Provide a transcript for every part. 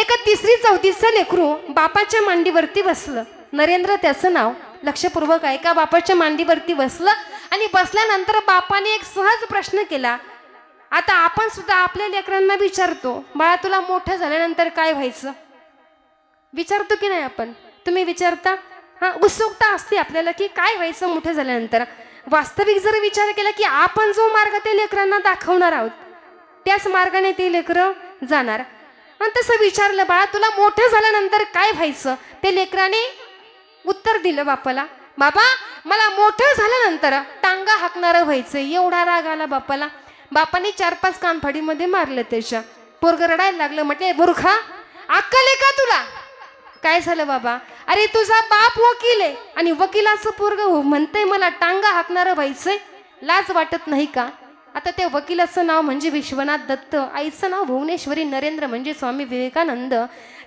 एका तिसरी चौथीचं लेकरू बापाच्या मांडीवरती बसलं. नरेंद्र त्याचं नाव लक्षपूर्वक आहे का बापाच्या मांडीवरती बसलं आणि बसल्यानंतर बापाने एक सहज प्रश्न केला. आता आपण सुद्धा आपल्या लेकरांना विचारतो बाळा तुला मोठं झाल्यानंतर काय व्हायचं? विचारतो की नाही आपण? तुम्ही विचारता? हा उत्सुकता असते आपल्याला की काय व्हायचं मोठं झाल्यानंतर. वास्तविक जर विचार केला की आपण जो मार्ग ते लेकरांना दाखवणार आहोत त्याच मार्गाने ते लेकरं जाणार. आणि तसं विचारलं बाळा तुला मोठं झाल्यानंतर काय व्हायचं? ते लेकराने उत्तर दिलं बापाला बाबा मला मोठं झाल्यानंतर टांगा हाकणारं व्हायचं एवढा राग आला बापाला बापाने चार पाच कानफाडीमध्ये मारलं त्याच्या. पोरग रडायला लागलं म्हटले बुरखा अक्कल आहे का तुला? काय झालं बाबा? अरे तुझा बाप वकील आहे आणि वकिलाचं पोरग हो, म्हणतंय मला टांगा हाकणारं व्हायचंय. लाज वाटत नाही का? आता त्या वकिलाचं नाव म्हणजे विश्वनाथ दत्त आईचं नाव भुवनेश्वरी नरेंद्र म्हणजे स्वामी विवेकानंद.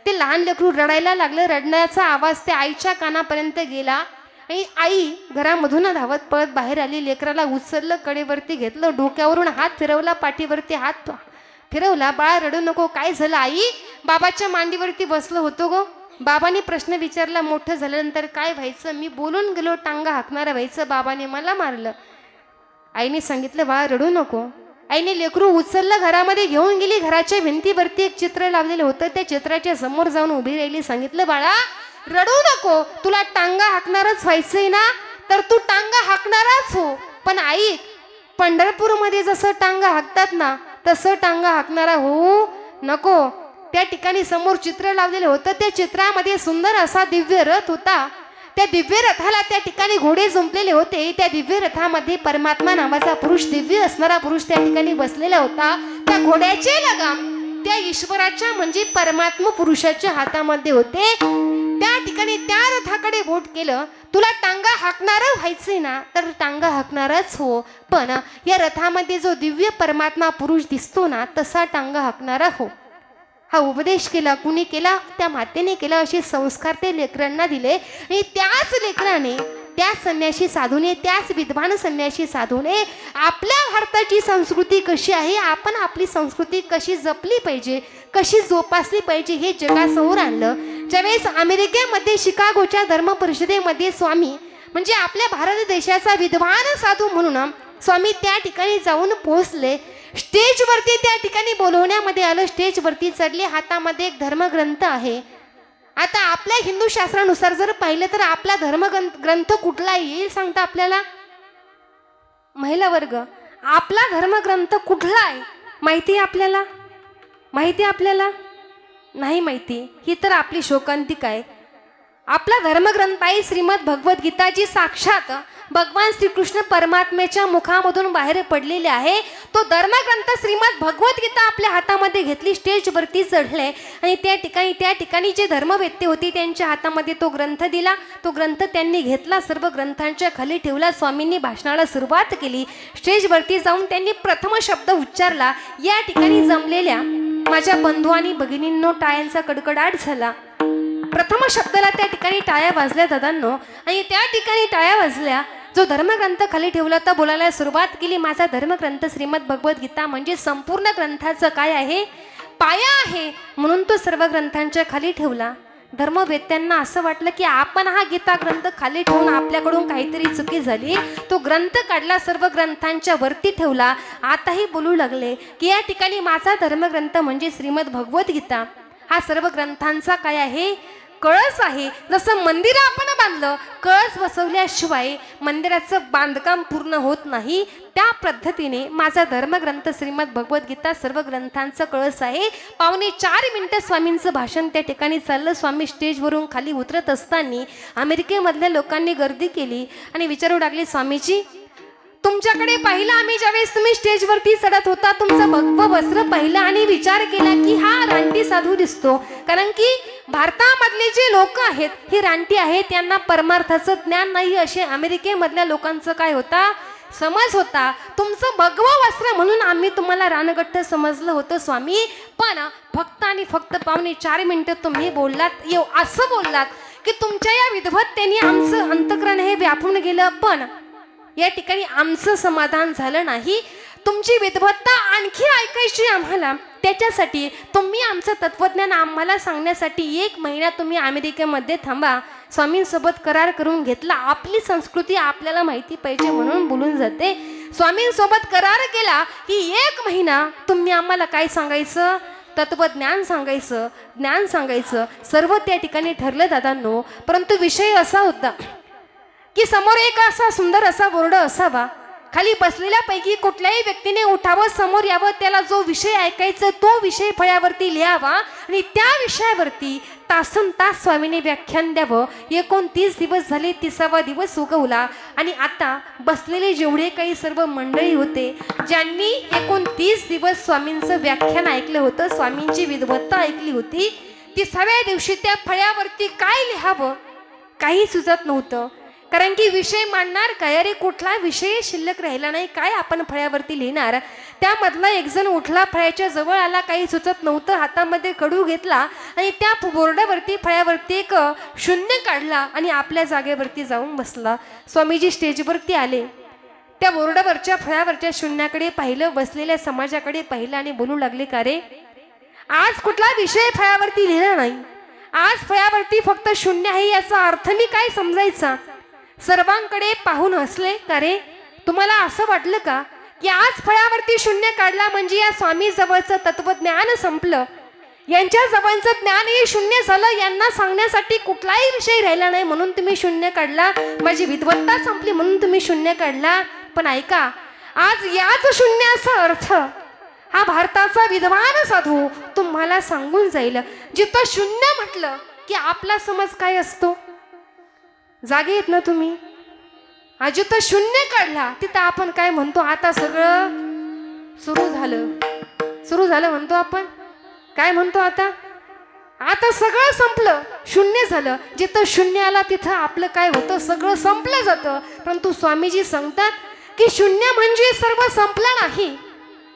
ते लहान लेकरू रडायला लागलं रडण्याचा आवाज त्या आईच्या कानापर्यंत गेला आणि आई घरामधून धावत पळत बाहेर आली लेकराला उचललं कडेवरती घेतलं डोक्यावरून हात फिरवला पाठीवरती हात फिरवला बाळा रडू नको काय झालं आई? बाबाच्या मांडीवरती बसलं होतो गो. बाबाने प्रश्न विचारला मोठं झाल्यानंतर काय व्हायचं? मी बोलून गेलो टांगा हाकणारं व्हायचं बाबाने मला मारलं. आईने सांगितलं बाळा रडू नको. आईने लेकरू उचललं घरामध्ये घेऊन गेली. घराच्या भिंतीवरती एक चित्र लावलेलं होतं. त्या चित्राच्या समोर जाऊन उभी राहिली. सांगितलं बाळा रडू नको. तुला टांगा हाकणारच व्हायचंय ना? तर तू टांगा हाकणाराच हो. पण ऐक पंढरपूरमध्ये जसं टांगा हाकतात ना तसं टांगा हाकणारा होऊ नको. त्या ठिकाणी समोर चित्र लावलेलं होतं. त्या चित्रामध्ये सुंदर असा दिव्य रथ होता. त्या दिव्य रथाला त्या ठिकाणी घोडे जुंपलेले होते. त्या दिव्य रथामध्ये परमात्मा नावाचा पुरुष दिव्य असणारा पुरुष त्या ठिकाणी बसलेला होता. त्या घोड्याचे लगाम त्या ईश्वराच्या म्हणजे परमात्मा पुरुषाच्या हातामध्ये होते. त्या ठिकाणी त्या रथाकडे बोट केलं तुला टांगा हाकणार व्हायचे ना? तर टांगा हाकणारच हो. पण या रथामध्ये जो दिव्य परमात्मा पुरुष दिसतो ना तसा टांगा हाकणारा हो. हा उपदेश केला कुणी केला त्या मातेने केला असे संस्कार ते लेकरांना दिले. आणि त्याच लेकराने त्याच संन्याशी साधूने त्याच विद्वान संन्याशी साधूने आपल्या भारताची संस्कृती कशी आहे आपण आपली संस्कृती कशी जपली पाहिजे कशी जोपासली पाहिजे हे जगासमोर आणलं. ज्यावेळेस अमेरिकेमध्ये शिकागोच्या धर्म परिषदेमध्ये स्वामी म्हणजे आपल्या भारत देशाचा विद्वान साधू म्हणून स्वामी त्या ठिकाणी जाऊन पोहोचले. स्टेजवरती त्या ठिकाणी बोलवण्यामध्ये आलं स्टेजवरती चढले हातामध्ये एक धर्मग्रंथ आहे. आता आपल्या हिंदू शास्त्रानुसार जर पाहिलं तर आपला धर्मग्रंथ ग्रंथ कुठला येईल सांगता आपल्याला? महिला वर्ग. आपला धर्मग्रंथ कुठला आहे? माहिती आहे आपल्याला? माहिती आहे आपल्याला? नाही माहिती. ही तर आपली शोकांतिका आहे. आपला धर्मग्रंथ आहे श्रीमद भगवद्गीता जी साक्षात भगवान श्रीकृष्ण परमात्म्याच्या मुखामधून बाहेर पडलेले आहे. तो धर्मग्रंथ श्रीमद भगवद्गीता आपल्या हातामध्ये घेतली स्टेजवरती चढले आणि त्या ठिकाणी त्या ठिकाणी जे धर्मवेत्ते होते त्यांच्या हातामध्ये तो ग्रंथ दिला. तो ग्रंथ त्यांनी घेतला सर्व ग्रंथांच्या खाली ठेवला स्वामींनी भाषणाला सुरुवात केली. स्टेजवरती जाऊन त्यांनी प्रथम शब्द उच्चारला. या ठिकाणी जमलेल्या माझ्या बंधू आणि भगिनींनो टाळ्यांचा कडकडाट झाला. प्रथम शब्दाला त्या ठिकाणी टाळ्या वाजल्या दादांनो. आणि त्या ठिकाणी टाळ्या वाजल्या जो धर्मग्रंथ खाली ठेवला तर बोलायला सुरुवात केली. माझा धर्मग्रंथ श्रीमद भगवद्गीता म्हणजे संपूर्ण ग्रंथाचं काय आहे? पाया आहे म्हणून तो सर्व ग्रंथांच्या खाली ठेवला. धर्मवेत्यांना असं वाटलं की आपण हा गीता ग्रंथ खाली ठेवून आपल्याकडून काहीतरी चुकी झाली. तो ग्रंथ काढला सर्व ग्रंथांच्या वरती ठेवला. आताही बोलू लागले की या ठिकाणी माझा धर्मग्रंथ म्हणजे श्रीमद भगवद्गीता हा सर्व ग्रंथांचा काय आहे? कळस आहे. जसं मंदिर आपण बांधलं कळस बसवल्याशिवाय मंदिराचं बांधकाम पूर्ण होत नाही. त्या पद्धतीने माझा धर्मग्रंथ श्रीमद भगवद्गीता सर्व ग्रंथांचा कळस आहे. पावणे चार मिनटं स्वामींचं भाषण त्या ठिकाणी चाललं. स्वामी स्टेजवरून खाली उतरत असताना अमेरिकेमधल्या लोकांनी गर्दी केली आणि विचारू लागली स्वामीजी तुमच्याकडे पाहिलं आम्ही ज्यावेळेस तुम्ही स्टेजवरती चढत होता तुमचं भगव वस्त्र पाहिलं आणि विचार केला की हा रानटी साधू दिसतो. कारण की भारतामधले जे लोक आहेत ही रानटी आहेत त्यांना परमार्थाचं ज्ञान नाही असे अमेरिकेमधल्या लोकांचं काय होता? समज होता. तुमचं भगव वस्त्र म्हणून आम्ही तुम्हाला रानगट्ट समजलं होतं स्वामी. पण फक्त आणि फक्त पाहुणे चार मिनटं तुम्ही बोललात येऊ असं बोललात की तुमच्या या विधवत्तेने आमचं अंतकरण हे व्यापून गेलं. पण या ठिकाणी आमचं समाधान झालं नाही. तुमची विद्वत्ता आणखी ऐकायची आम्हाला. त्याच्यासाठी तुम्ही आमचं तत्वज्ञान आम्हाला सांगण्यासाठी एक महिना तुम्ही अमेरिकेमध्ये थांबा. स्वामींसोबत करार करून घेतला. आपली संस्कृती आपल्याला माहिती पाहिजे म्हणून बोलून जाते. स्वामींसोबत करार केला की एक महिना तुम्ही आम्हाला काय सांगायचं? तत्वज्ञान सांगायचं ज्ञान सांगायचं. सर्व त्या ठिकाणी ठरलं दादांनो. परंतु विषय असा होता की समोर एक असा सुंदर असा बोर्ड असावा. खाली बसलेल्यापैकी कुठल्याही व्यक्तीने उठावं समोर यावं त्याला जो विषय ऐकायचा तो विषय फळ्यावरती लिहावा आणि त्या विषयावरती तासन तास स्वामीने व्याख्यान द्यावं. एकोणतीस दिवस झाले तिसावा दिवस उगवला आणि आता बसलेले जेवढे काही सर्व मंडळी होते ज्यांनी एकोणतीस दिवस स्वामींचं व्याख्यान ऐकलं होतं स्वामींची विद्वत्ता ऐकली होती तिसाव्या दिवशी त्या फळ्यावरती काय लिहावं? काही सुचत नव्हतं. कारण की विषय मांडणार काय? अरे कुठला विषय शिल्लक राहिला नाही? काय आपण फळ्यावरती लिहिणार? त्यामधला एक जण उठला फळ्याच्या जवळ आला काही सुचत नव्हतं हातामध्ये कडू घेतला आणि त्या बोर्डावरती फळ्यावरती एक शून्य काढला आणि आपल्या जागेवरती जाऊन बसला. स्वामीजी स्टेजवरती आले. त्या बोर्डावरच्या फळ्यावरच्या शून्याकडे पाहिलं बसलेल्या समाजाकडे पाहिलं आणि बोलू लागले का रे? आज कुठला विषय फळ्यावरती लिहिला नाही? आज फळ्यावरती फक्त शून्य आहे याचा अर्थ मी काय समजायचा? सर्वांकडे पाहून हसले का रे? तुम्हाला असं वाटलं का की आज फळावरती शून्य काढला म्हणजे या स्वामी जवळचं तत्वज्ञान संपलं? यांच्या जवळचं ज्ञान हे शून्य झालं यांना सांगण्यासाठी कुठलाही विषय राहिला नाही म्हणून तुम्ही शून्य काढला? माझी विद्वत्ता संपली म्हणून तुम्ही शून्य काढला? पण ऐका आज याच शून्याचा अर्थ हा भारताचा विद्वान साधू तुम्हाला सांगून जाईल. जिथं शून्य म्हटलं की आपला समज काय असतो? जागे येत ना तुम्ही? आज जिथं शून्य काढला. तिथं आपण काय म्हणतो? आता सगळं सुरू झालं. सुरू झालं म्हणतो आपण? काय म्हणतो आता? आता सगळं संपलं. शून्य झालं. जिथं शून्य आला तिथं आपलं काय होतं? सगळं संपलं जातं. परंतु स्वामीजी सांगतात की शून्य म्हणजे सर्व संपलं नाही.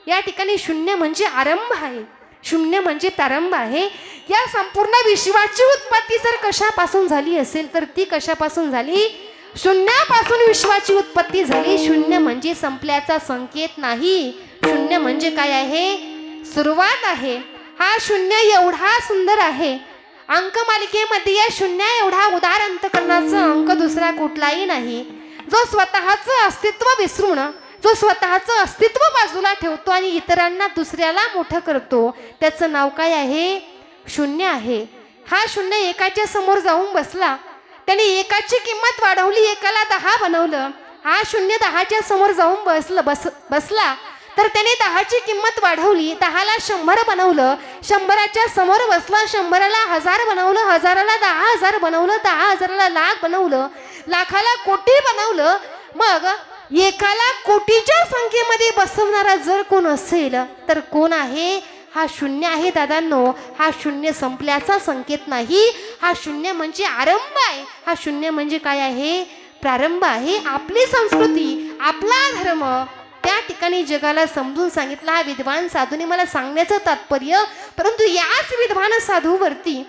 या ठिकाणी शून्य म्हणजे आरंभ आहे. शून्य म्हणजे प्रारंभ आहे. या संपूर्ण विश्वाची उत्पत्ती जर कशापासून झाली असेल तर ती कशापासून झाली? शून्यापासून विश्वाची उत्पत्ती झाली. शून्य म्हणजे संपल्याचा संकेत नाही. शून्य म्हणजे काय आहे? सुरुवात आहे. हा शून्य एवढा सुंदर आहे. अंक मालिकेमध्ये या शून्य एवढा उदार अंतकरणाचा अंक दुसरा कुठलाही नाही. जो स्वतःचं अस्तित्व विसरून जो स्वतःचं अस्तित्व बाजूला ठेवतो आणि इतरांना दुसऱ्याला मोठं करतो. त्याचं नाव काय आहे? शून्य आहे. हा शून्य एकाच्या समोर जाऊन बसला. त्याने एकाची किंमत वाढवली एकाला दहा बनवलं. हा शून्य दहाच्या समोर जाऊन बसलं बस बसला. तर त्याने दहाची किंमत वाढवली दहाला शंभर बनवलं शंभराच्या समोर बसला शंभराला हजार बनवलं हजाराला दहा हजार बनवलं दहा हजाराला लाख बनवलं लाखाला कोटी बनवलं. मग एकाला कोटीच्या संख्येमध्ये बसवणारा जर कोण असेल तर कोण आहे? हा शून्य आहे दादांनो. हा शून्य संपल्याचा संकेत नाही. हा शून्य म्हणजे आरंभ आहे. हा शून्य म्हणजे काय आहे? प्रारंभ आहे आपली संस्कृती आपला धर्म. त्या ठिकाणी जगाला समजून सांगितला हा विद्वान साधूने मला सांगण्याचं तात्पर्य परंतु याच विद्वान साधूवरती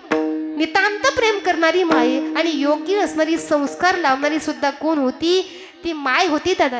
नितांत प्रेम करणारी माय आणि योग्य असणारी संस्कार लावणारी सुद्धा कोण होती? ती माय होती दादा.